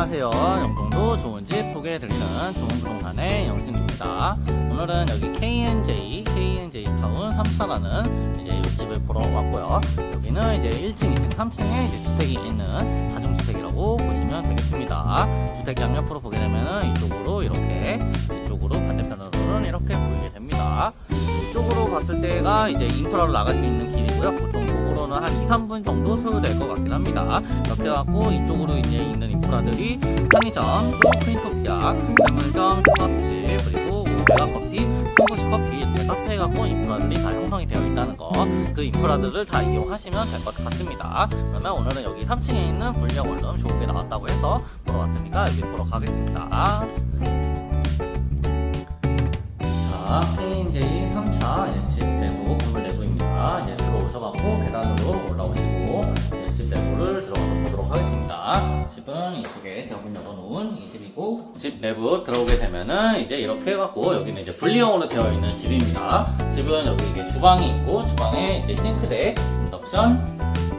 안녕하세요. 영동도 좋은 집 소개해드리는 좋은 부동산의 영진입니다. 오늘은 여기 KNJ, KNJ 타운 3차라는 이제 이 집을 보러 왔고요. 여기는 이제 1층, 2층, 3층에 이제 주택이 있는 다중주택이라고 보시면 되겠습니다. 주택 양옆으로 보게 되면은 이쪽으로 이렇게, 이쪽으로 반대편으로는 이렇게 보이게 됩니다. 이쪽으로 봤을 때가 이제 인프라로 나갈 수 있는 길이고요. 보통 한 2, 3분 정도 소요될 것 같긴 합니다. 이렇게 해갖고 이쪽으로 이제 있는 인프라들이 편의점, 또 크린토피아, 해물점, 초밥집, 그리고 메가 커피, 한국식 커피 이렇게 카페 해갖고 인프라들이 다 형성이 되어 있다는 거. 그 인프라들을 다 이용하시면 될 것 같습니다. 그러면 오늘은 여기 3층에 있는 불량 원룸 좋은 게 나왔다고 해서 보러 왔으니까 여기 보러 가겠습니다. 자, 3차 계단으로 올라오시고 이제 집 내부를 들어가서 보도록 하겠습니다. 집은 이쪽에 제가 문 열어놓은 이 집이고 집 내부 들어오게 되면은 이제 이렇게 해갖고 여기는 이제 분리형으로 되어 있는 집입니다. 집은 여기 이게 주방이 있고 주방에 이제 싱크대, 인덕션,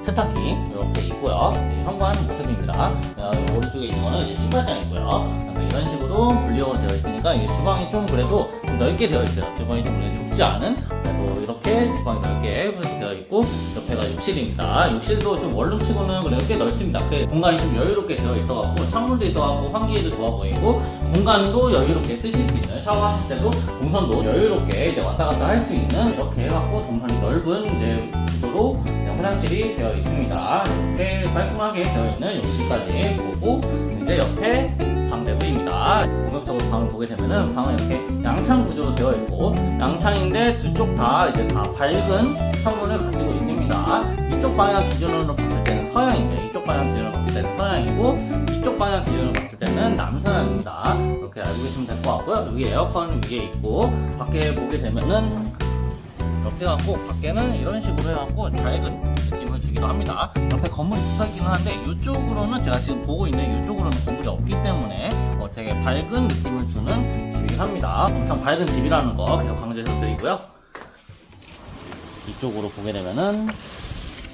세탁기 이렇게 있고요. 이 현관 모습입니다. 어, 오른쪽에 있는 거는 이제 신발장이고요. 이런 식으로 분리형으로 되어 있으니까 이게 주방이 좀 그래도 좀 넓게 되어 있어요. 주방이 좀 좁지 않은 그래도 이렇게 있고 옆에가 욕실입니다. 욕실도 좀 원룸치고는 그래도 꽤 넓습니다. 꽤 공간이 좀 여유롭게 되어 있어갖고 창문도 있어갖고 환기에도 좋아 보이고 공간도 여유롭게 쓰실 수 있는 샤워하실 때도 동선도 여유롭게 이제 왔다 갔다 할 수 있는 이렇게 해갖고 동선이 넓은 이제 구조로 화장실이 되어 있습니다. 이렇게 깔끔하게 되어 있는 욕실까지 보고 이제 옆에 방을 보게 되면은 방은 이렇게 양창 구조로 되어 있고 양창인데 두 쪽 다 이제 다 밝은 창문을 가지고 있습니다. 이쪽 방향 기준으로 봤을 때는 서양인데 이쪽 방향 기준으로 봤을 때는 서양이고 이쪽 방향 기준으로 봤을 때는 남서양입니다. 이렇게 알고 계시면 될 것 같고요. 여기 에어컨 위에 있고 밖에 보게 되면은 이렇게 해갖고 밖에는 이런 식으로 해갖고 밝은 느낌을 주기도 합니다. 옆에 건물이 붙어 있기는 한데 이쪽으로는 제가 지금 보고 있는 이쪽으로는 건물이 없기 때문에 어, 되게 밝은 느낌을 주는 집이긴 합니다. 엄청 밝은 집이라는 거 계속 강조해서 드리고요. 이쪽으로 보게 되면은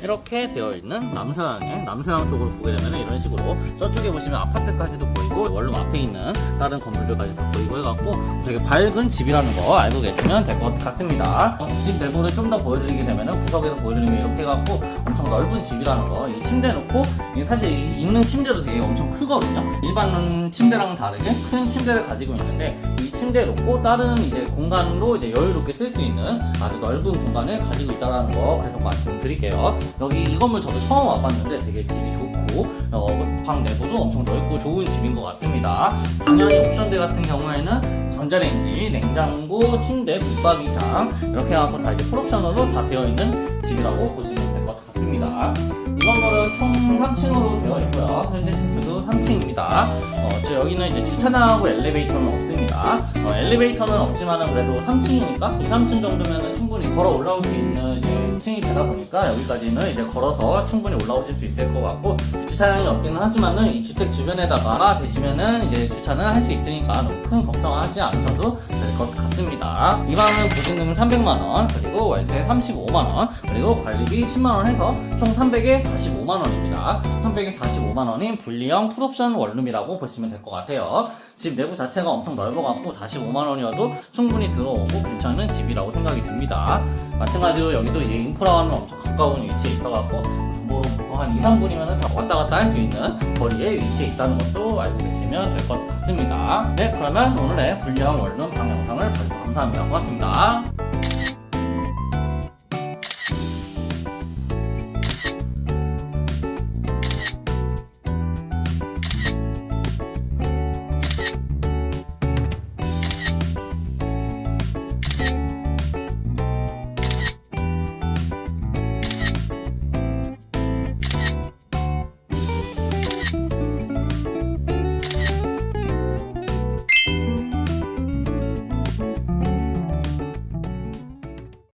이렇게 되어 있는 남서양의 남서양 쪽으로 보게 되면 이런 식으로 저쪽에 보시면 아파트까지도 보이고 원룸 앞에 있는 다른 건물들까지 다 보이고 해갖고 되게 밝은 집이라는 거 알고 계시면 될 것 같습니다. 어, 집 내부를 좀 더 보여드리게 되면은 구석에서 보여드리면 이렇게 해갖고 엄청 넓은 집이라는 거. 이 침대 놓고 사실 이 있는 침대도 되게 엄청 크거든요. 일반 침대랑은 다르게 큰 침대를 가지고 있는데 이 침대 놓고 다른 이제 공간으로 이제 여유롭게 쓸 수 있는 아주 넓은 공간을 가지고 있다라는 거 계속 말씀드릴게요. 여기 이 건물 저도 처음 와봤는데 되게 집이 좋고 어, 방 내부도 엄청 넓고 좋은 집인 것 같습니다. 당연히 옵션들 같은 경우에는 전자레인지, 냉장고, 침대, 붙박이장 이렇게 해갖고 다 이제 풀옵션으로 다 되어 있는 집이라고 보시면 될 것 같습니다. 이 건물은 총 3층으로 되어 있고요. 현재 시수도 3층입니다. 어, 저 여기는 이제 주차장하고 엘리베이터는 없습니다. 어, 엘리베이터는 없지만은 그래도 3층이니까 2, 3층 정도면은 충분히 걸어 올라올 수 있는 이제 층이 되다 보니까 여기까지는 이제 걸어서 충분히 올라오실 수 있을 것 같고 주차장이 없기는 하지만은 이 주택 주변에다가 되시면은 이제 주차는 할 수 있으니까 너무 큰 걱정하지 않으셔도 될 것 같습니다. 이 방은 보증금 300만 원 그리고 월세 35만 원 그리고 관리비 10만 원 해서 총 300에 45만 원입니다. 300에 45만 원인 분리형 풀옵션 원룸이라고 보시면 될 것 같아요. 집 내부 자체가 엄청 넓어갖고 45만 원이어도 충분히 들어오고 괜찮은 집이라고 생각이 듭니다. 마찬가지로 여기도 이 인프라와는 엄청 가까운 위치에 있어갖고 뭐한 2, 3분이면 다 왔다 갔다 할 수 있는 거리에 위치해 있다는 것도 알고 계시면 될 것 같습니다. 네, 그러면 오늘의 불량 원룸 방 영상을 봐주셔서 감사합니다. 고맙습니다.